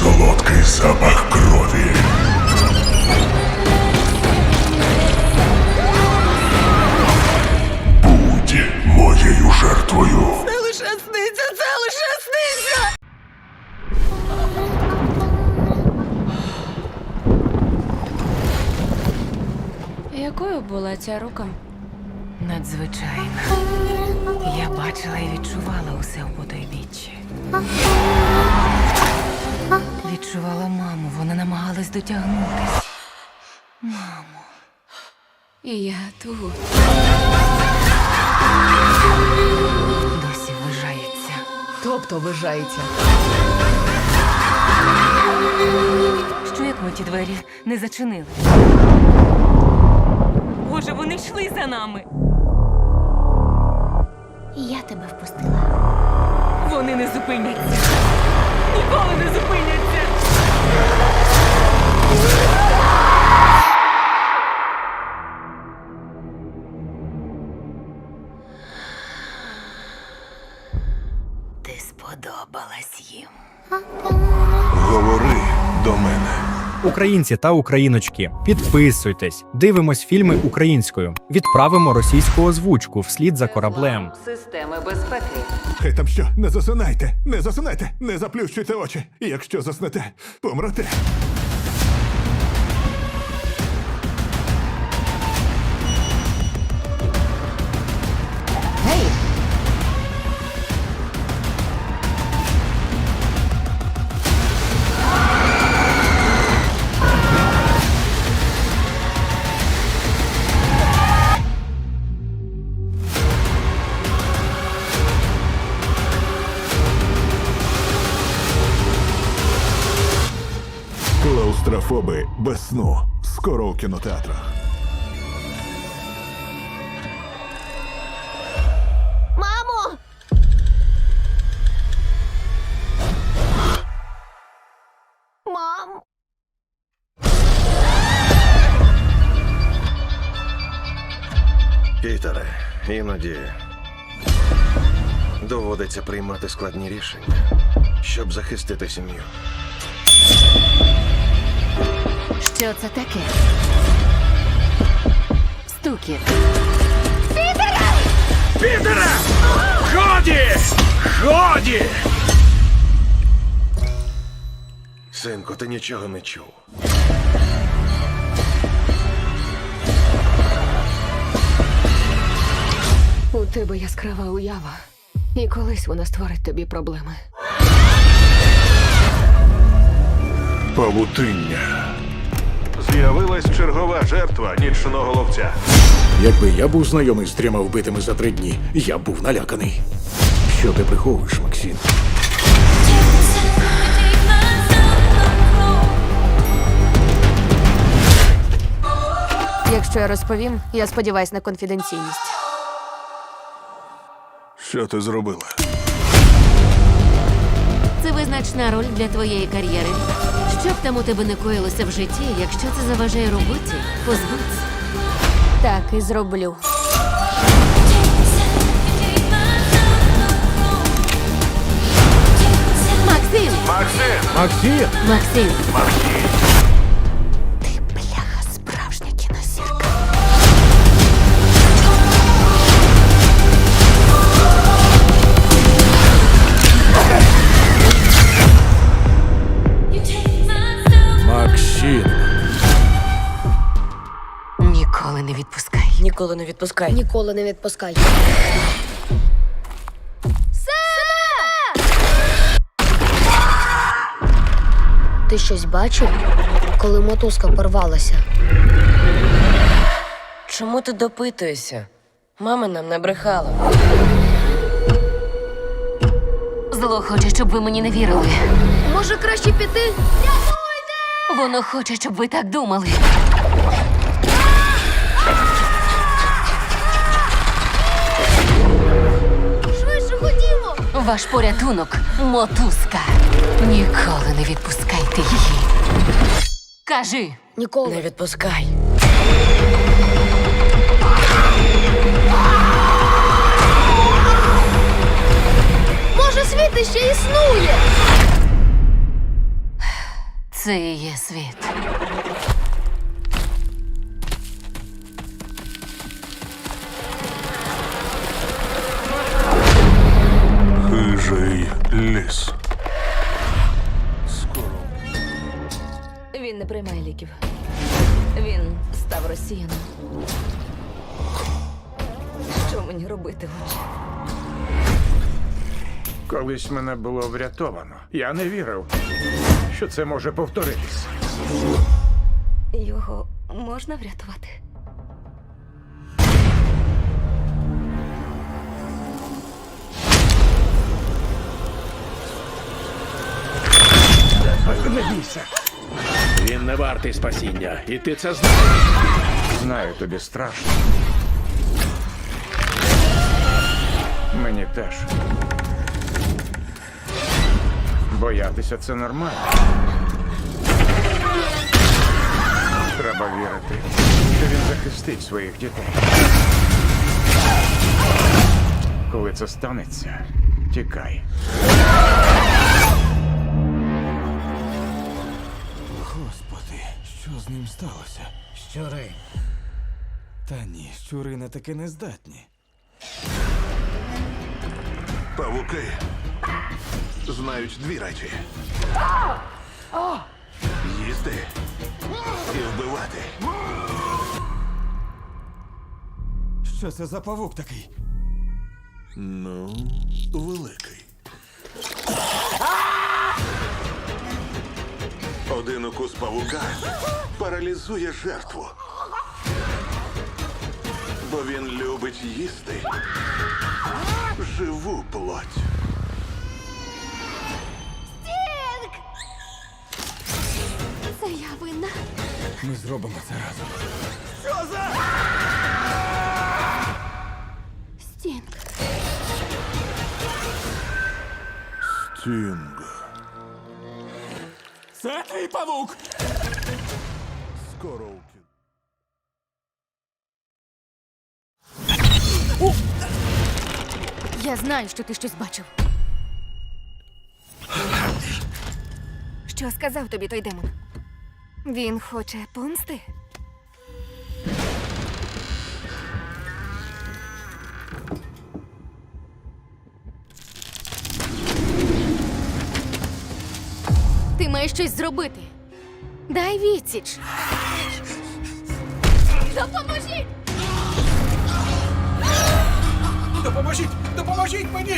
солодкий запах крові. Будь моєю жертвою. Це лише сниться, це лише сниться! Якою була ця рука? Надзвичайно. Я бачила і відчувала усе у потойбіччі. Відчувала маму, вона намагалась дотягнутися. І я тут. Досі вважається. Тобто вижається. Що як ми ті двері не зачинили? Боже, вони йшли за нами. Я тебе впустила. Вони не зупиняться. Ніколи не зупиняться. Ти сподобалась їм. Говори до мене. Українці та україночки, підписуйтесь, дивимось фільми українською, відправимо російську озвучку вслід за кораблем. Системи безпеки. Хай там що, не засинайте, не засинайте, не заплющуйте очі. Якщо заснете, помрете. Без сну. Скоро у кінотеатрах. Мамо! Мам! Пітере, іноді доводиться приймати складні рішення, щоб захистити сім'ю. Що це таке? Стукіт. Синку, ти нічого не чув. У тебе яскрава уява. І колись вона створить тобі проблеми. Павутиння. З'явилась чергова жертва нічного ловця. Якби я був знайомий з трьома вбитими за три дні, я б був наляканий. Що ти приховуєш, Максим? Якщо я розповім, я сподіваюсь на конфіденційність. Що ти зробила? Це визначна роль для твоєї кар'єри. Що б там у тебе не коїлося в житті, якщо це заважає роботі, позбудься. Так і зроблю. Максим! Максим! Максим! Ти Ніколи не відпускай. Ніколи не відпускай. Ти щось бачив, коли мотузка порвалася? Чому ти допитуєшся? Мама нам не брехала. Зло хоче, щоб ви мені не вірили. Може, краще піти? Воно хоче, щоб ви так думали. Ваш порятунок мотузка. Ніколи не відпускайте її. Кажи. Ніколи. Не відпускай. Може, світ іще існує? Це і є світ. Приймає ліків. Він став росіяном. Що мені робити лучше? Колись мене було врятовано. Я не вірив, що це може повторитись. Його можна врятувати? Не бійся. Не вартий спасіння, і ти це знаєш. Знаю, тобі страшно. Мені теж. Боятися це нормально. Треба вірити, що він захистить своїх дітей. Коли це станеться, тікай. Що з ним сталося? Щури. Та ні, щури на таке не здатні. Павуки знають дві речі. Їсти і вбивати. Що це за павук такий? Ну, великий. Один укус павука паралізує жертву. Бо він любить їсти живу плоть. Це я винна. Ми зробимо це разом. Що за? Стінг. Стінг. Це твій павук! Скоро у кіно. Я знаю, що ти щось бачив. Що сказав тобі той демон? Він хоче помсти? Ти маєш щось зробити. Дай відсіч. Допоможіть! Допоможіть! Допоможіть мені!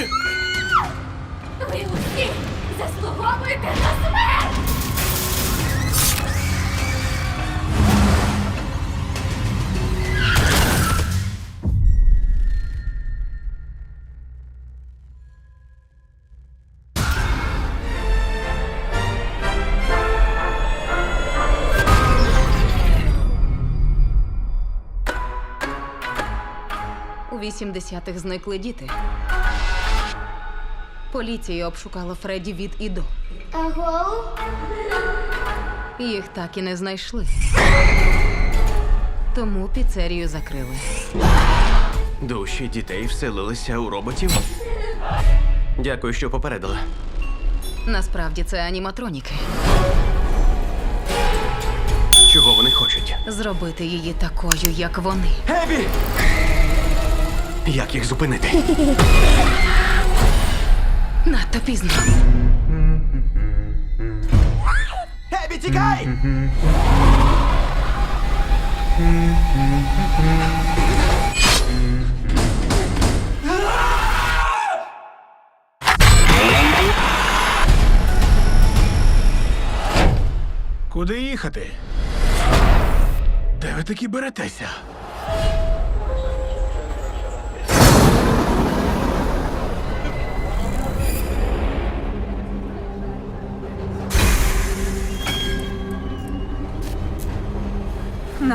Ви усі заслуговуєте на смерть! 80-х зникли діти. Поліція обшукала Фредді від і до. Аго? Їх так і не знайшли. Тому піцерію закрили. Душі дітей вселилися у роботів. Дякую, що попередила. Насправді це аніматроніки. Чого вони хочуть? Зробити її такою, як вони. Ебі! Як їх зупинити? Надто пізно. Ебі, тікай! Куди їхати? Де ви такі беретеся?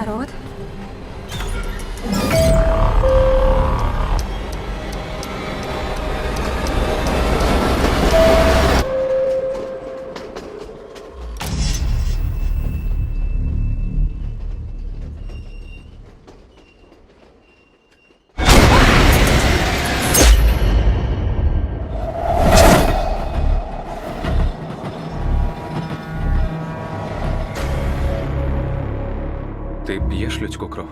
Народ. П'єш людську кров?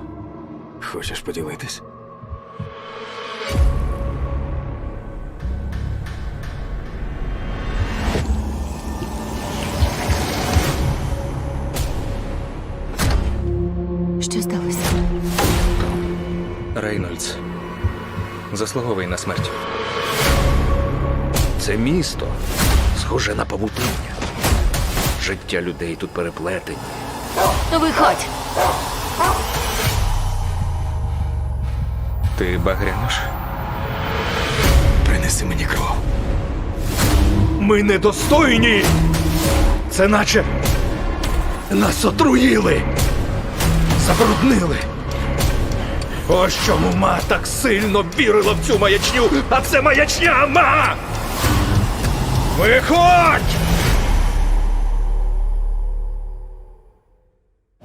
Хочеш поділитись? Що сталося? Рейнольдс заслуговує на смерть. Це місто схоже на павутиння. Життя людей тут переплетені. Виходь! Ти багрянеш? Принеси мені кров. Ми недостойні! Це наче нас отруїли, забруднили. Ось чому ма так сильно вірила в цю маячню, а це маячня ма! Виходь!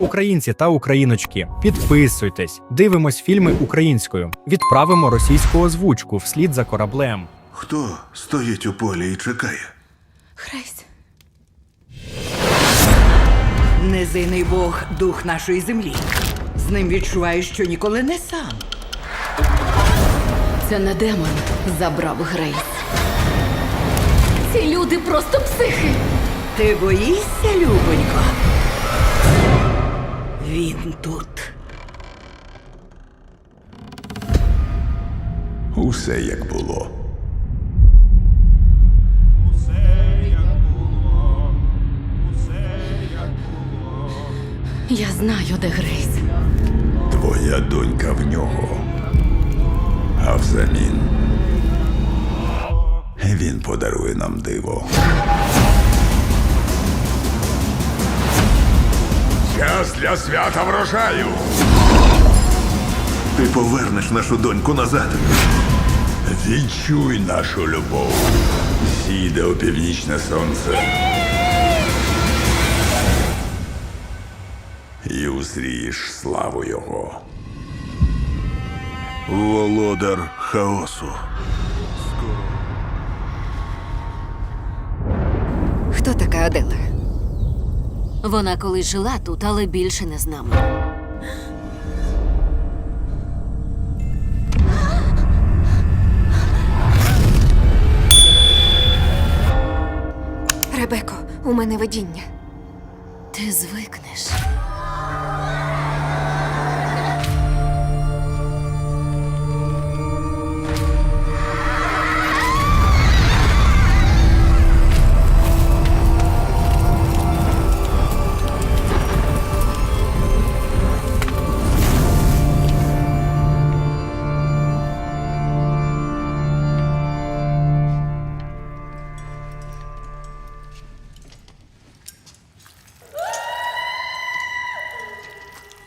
Українці та україночки, підписуйтесь, дивимось фільми українською, відправимо російську озвучку вслід за кораблем. Хто стоїть у полі і чекає? Хресь. Незийний Бог дух нашої землі. З ним відчуваєш, що ніколи не сам. Це не демон забрав Грейс. Ці люди просто психи. Ти боїшся, Любонько? Він тут. Усе як було. Я знаю, де Грейс. Твоя донька в нього. А взамін він подарує нам диво. Для свята врожаю. Ти повернеш нашу доньку назад. Відчуй нашу любов. Сіде у північне сонце. І узрієш славу його. Володар хаосу. Хто така Адела? Вона колись жила тут, але більше не з нами. Ребеко, у мене видіння. Ти звикнеш.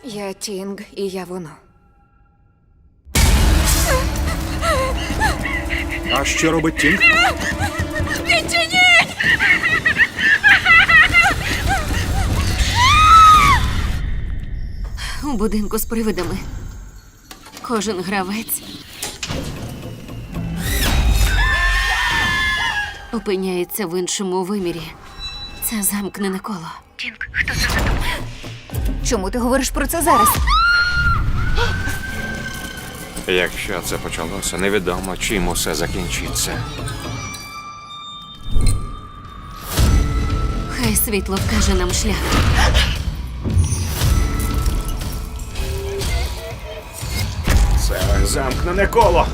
Я Тінг, і я воно. А що робить Тінг? У будинку з привидами. Кожен гравець опиняється в іншому вимірі. Це замкнене коло. Чому ти говориш про це зараз? Якщо це почалося, невідомо чим усе закінчиться. Хай світло вкаже нам шлях. Це замкнене коло.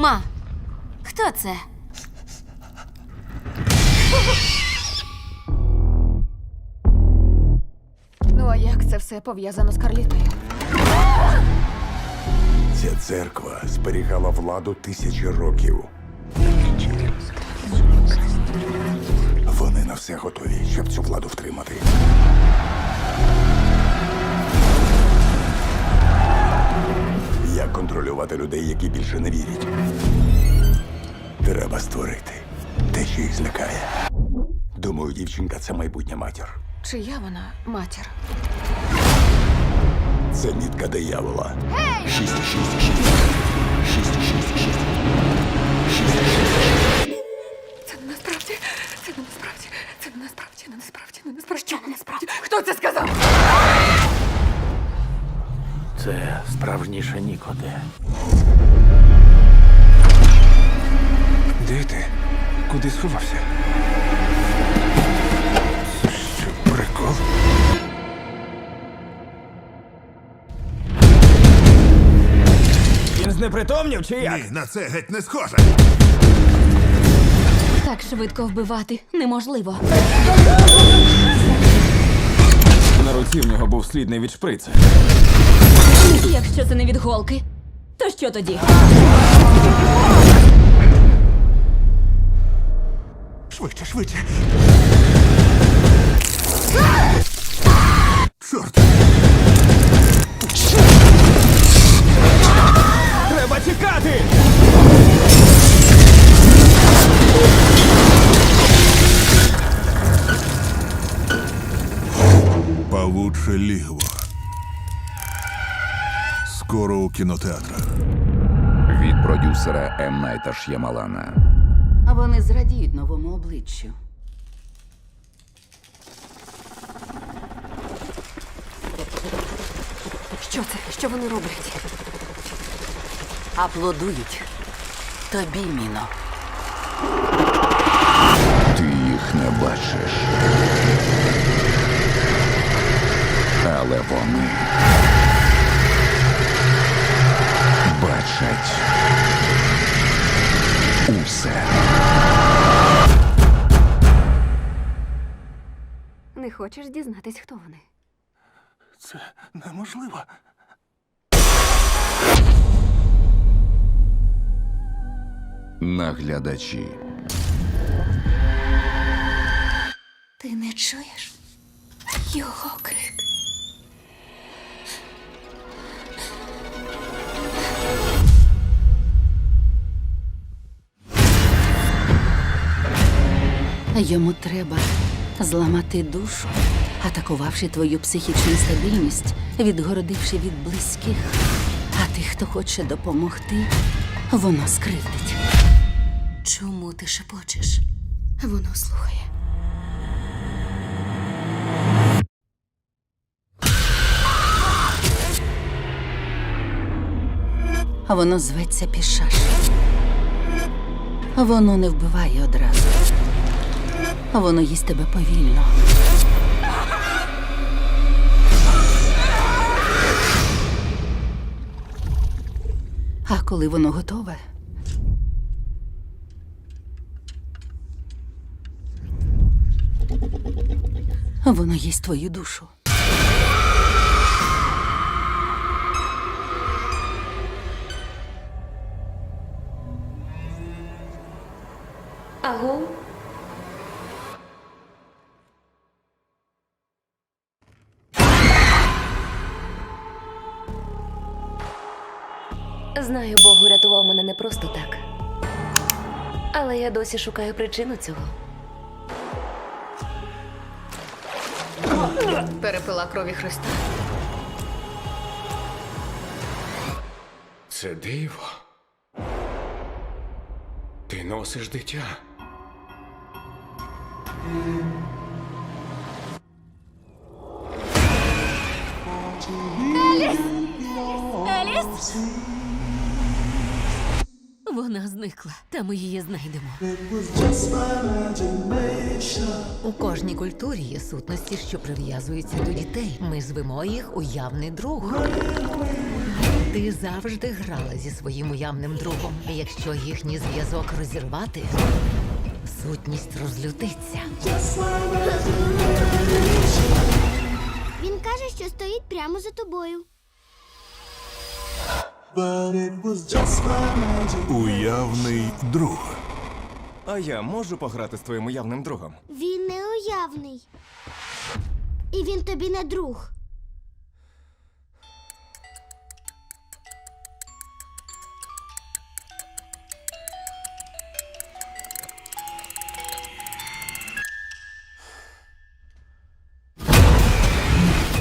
Ма, хто це? Ну а як це все пов'язано з Карлітою? Ця церква зберігала владу тисячі років. Вони на все готові, щоб цю владу втримати. Як контролювати людей, які більше не вірять? Треба створити те, що їх злякає. Думаю, дівчинка це майбутня матір. Чия вона матір? Це нітка диявола. Шість, шість, шість. Шість, шість, шість. Це справжніше нікоде. Де ти? Куди сховався? Це що, прикол? Він знепритомнів чи як? Ні, на це геть не схоже. Так швидко вбивати неможливо. На руці в нього був слід не від шприца. Якщо це не від голки, то що тоді? Швидше, швидше. Чорт! Треба тікати! Павуче лігво. Скоро у кінотеатрах. Від продюсера М. Найта Ш'ямалана. А вони зрадіють новому обличчю. Що це? Що вони роблять? Аплодують. Тобі, Міно. Ти їх не бачиш. Але вони бачать усе. Не хочеш дізнатись, хто вони? Це неможливо. Наглядачі. Ти не чуєш його крик. Йому треба зламати душу, атакувавши твою психічну стабільність, відгородивши від близьких. А тих, хто хоче допомогти, воно скривдить. Чому ти шепочеш? Воно слухає. Воно зветься пішаш. Воно не вбиває одразу. Воно їсть тебе повільно. А коли воно готове, воно їсть твою душу. Аго? Знаю, Бог урятував мене не просто так. Але я досі шукаю причину цього. Перепила крові Христа. Це диво. Ти носиш дитя. Еліс! Вона зникла, та ми її знайдемо. У кожній культурі є сутності, що прив'язуються до дітей. Ми звемо їх уявний друг. Ти завжди грала зі своїм уявним другом. Якщо їхній зв'язок розірвати, сутність розлютиться. Він каже, що стоїть прямо за тобою. Уявний друг. А я можу пограти з твоїм уявним другом? Він не уявний. І він тобі не друг.